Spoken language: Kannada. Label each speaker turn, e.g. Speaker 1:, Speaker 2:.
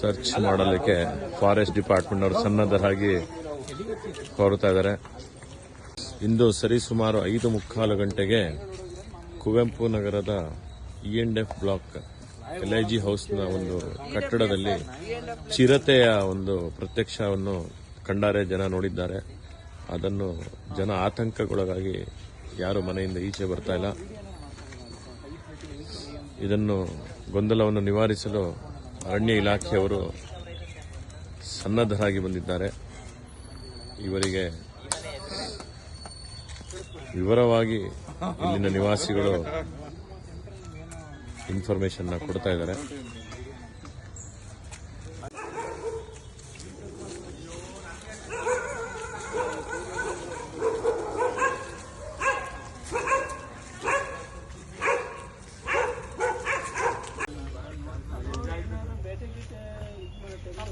Speaker 1: ಸರ್ಚ್ ಮಾಡಲಿಕ್ಕೆ ಫಾರೆಸ್ಟ್ ಡಿಪಾರ್ಟ್ಮೆಂಟ್ ಅವರು ಸನ್ನದ್ಧರಾಗಿ ಕೋರುತ್ತಾ ಇದ್ದಾರೆ ಇಂದು ಸರಿಸುಮಾರು ಐದು ಮುಕ್ಕಾಲು ಗಂಟೆಗೆ ಕುವೆಂಪು ನಗರದ E N F block L I G ಹೌಸ್ನ ಒಂದು ಕಟ್ಟಡದಲ್ಲಿ ಚಿರತೆಯ ಒಂದು ಪ್ರತ್ಯಕ್ಷವನ್ನು ಕಂಡಾರೆ ಜನ ನೋಡಿದ್ದಾರೆ. ಅದನ್ನು ಜನ ಆತಂಕಗೊಳಗಾಗಿ ಯಾರು ಮನೆಯಿಂದ ಈಚೆ ಬರ್ತಾ ಇಲ್ಲ. ಇದನ್ನು ಗೊಂದಲವನ್ನು ನಿವಾರಿಸಲು ಅರಣ್ಯ ಇಲಾಖೆಯವರು ಸನ್ನದ್ಧರಾಗಿ ಬಂದಿದ್ದಾರೆ. ಇವರಿಗೆ ವಿವರವಾಗಿ ಇಲ್ಲಿನ ನಿವಾಸಿಗಳು ಇನ್ಫಾರ್ಮೇಷನ್ನ ಕೊಡ್ತಾ ಇದ್ದಾರೆ.